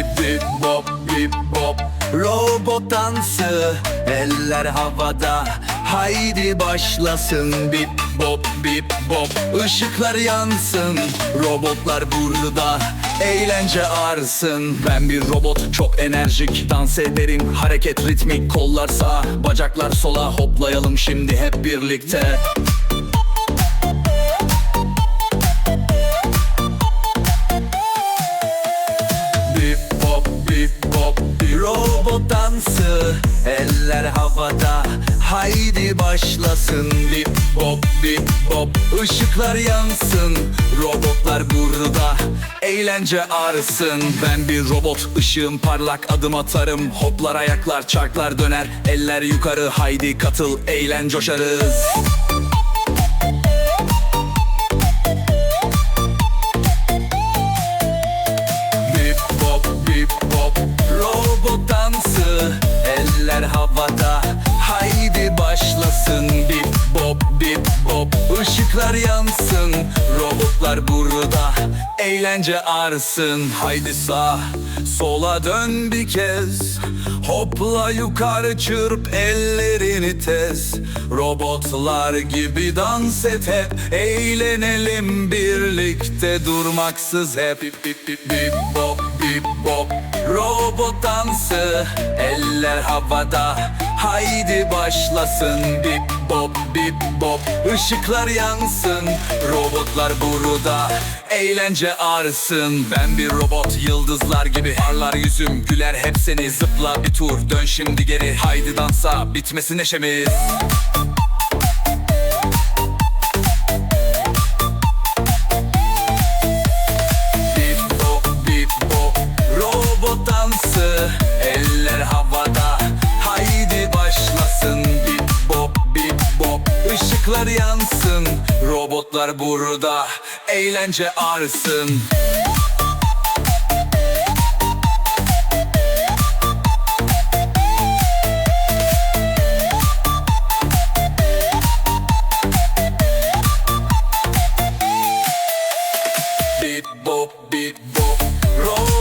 Bip bop bip bop. Robot dansı Eller havada. Haydi başlasın bip bop bip bop. Işıklar yansın Robotlar burada. Eğlence ağrısın Ben bir robot çok enerjik. Dans ederim hareket ritmik. Kollar sağa bacaklar sola. Hoplayalım şimdi hep birlikte. Dansı Eller havada Haydi başlasın. Bip bop bip bop Işıklar yansın. Robotlar burada Eğlence arısın Ben bir robot ışığım parlak adım atarım. Hoplar ayaklar çarklar döner. Eller yukarı haydi katıl eğlen coşarız bip bop Işıklar yansın. Robotlar burada Eğlence arsın. Haydi sağ Sola dön bir kez. Hopla yukarı çırp ellerini tez. Robotlar gibi dans et hep Eğlenelim birlikte. Durmaksız hep. Bip bip bip bip bop bip bop Robot dansı eller havada Haydi başlasın bip bop bip bop. Işıklar yansın robotlar burada. Eğlence arsın Ben bir robot yıldızlar gibi. Parlar yüzüm güler hep seni. Zıpla bir tur dön şimdi geri. Haydi dansa bitmesin neşemiz Robotlar burada Eğlence arsın Bip bop bip bop Robot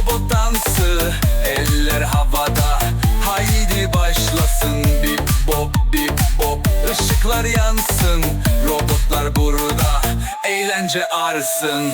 Işıklar yansın